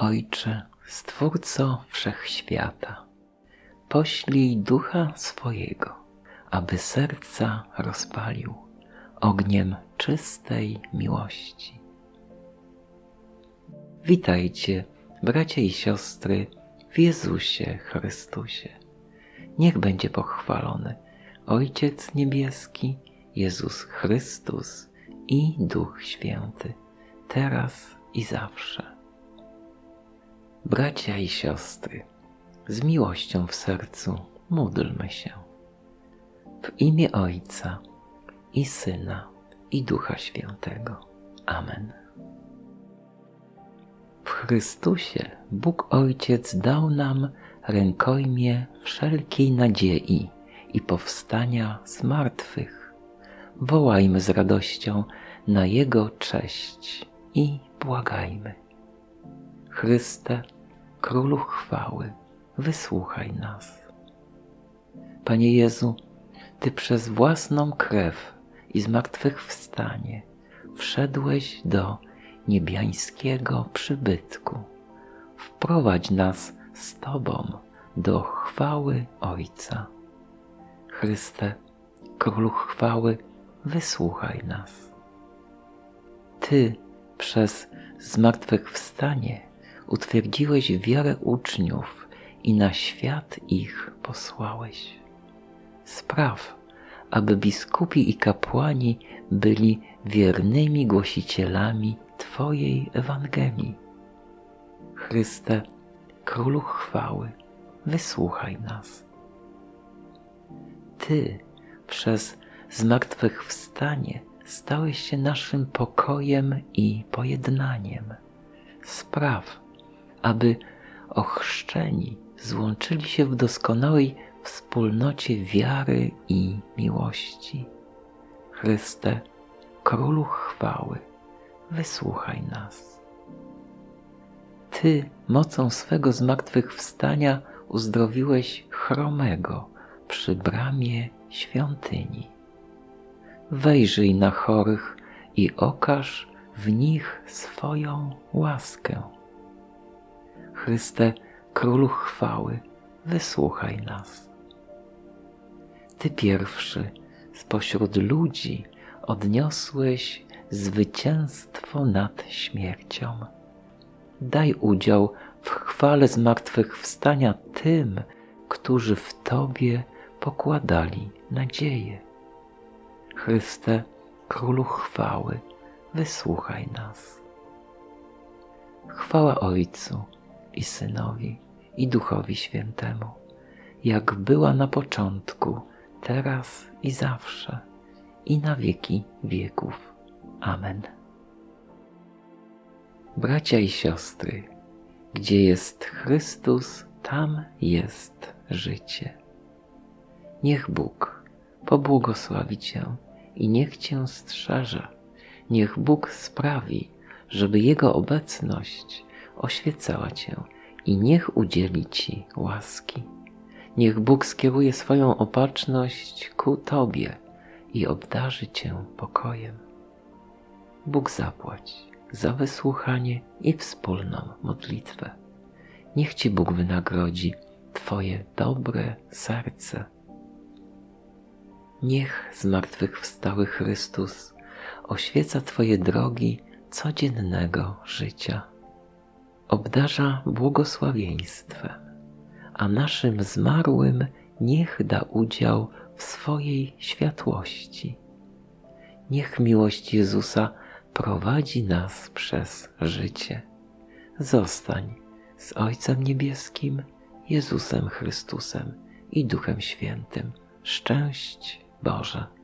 Ojcze, Stwórco Wszechświata, poślij Ducha swojego, aby serca rozpalił ogniem czystej miłości. Witajcie, bracia i siostry, w Jezusie Chrystusie. Niech będzie pochwalony Ojciec Niebieski, Jezus Chrystus i Duch Święty, teraz i zawsze. Bracia i siostry, z miłością w sercu módlmy się. W imię Ojca i Syna i Ducha Świętego. Amen. W Chrystusie Bóg Ojciec dał nam rękojmie wszelkiej nadziei i powstania z martwych. Wołajmy z radością na Jego cześć i błagajmy. Chryste, Królu chwały, wysłuchaj nas. Panie Jezu, Ty przez własną krew i zmartwychwstanie wszedłeś do niebiańskiego przybytku. Wprowadź nas z Tobą do chwały Ojca. Chryste, Królu chwały, wysłuchaj nas. Ty przez zmartwychwstanie utwierdziłeś wiarę uczniów i na świat ich posłałeś. Spraw, aby biskupi i kapłani byli wiernymi głosicielami Twojej Ewangelii. Chryste, Królu chwały, wysłuchaj nas. Ty przez zmartwychwstanie stałeś się naszym pokojem i pojednaniem. Spraw, aby ochrzczeni złączyli się w doskonałej wspólnocie wiary i miłości. Chryste, Królu chwały, wysłuchaj nas. Ty mocą swego zmartwychwstania uzdrowiłeś chromego przy bramie świątyni. Wejrzyj na chorych i okaż w nich swoją łaskę. Chryste, Królu chwały, wysłuchaj nas. Ty pierwszy spośród ludzi odniosłeś zwycięstwo nad śmiercią. Daj udział w chwale zmartwychwstania tym, którzy w Tobie pokładali nadzieję. Chryste, Królu chwały, wysłuchaj nas. Chwała Ojcu i Synowi i Duchowi Świętemu, jak była na początku, teraz i zawsze, i na wieki wieków. Amen. Bracia i siostry, gdzie jest Chrystus, tam jest życie. Niech Bóg pobłogosławi Cię i niech Cię strzeże. Niech Bóg sprawi, żeby Jego obecność oświecała Cię i niech udzieli Ci łaski. Niech Bóg skieruje swoją opatrzność ku Tobie i obdarzy Cię pokojem. Bóg zapłać za wysłuchanie i wspólną modlitwę. Niech Ci Bóg wynagrodzi Twoje dobre serce. Niech zmartwychwstały Chrystus oświeca Twoje drogi codziennego życia. Obdarza błogosławieństwem, a naszym zmarłym niech da udział w swojej światłości. Niech miłość Jezusa prowadzi nas przez życie. Zostań z Ojcem Niebieskim, Jezusem Chrystusem i Duchem Świętym. Szczęść Boże.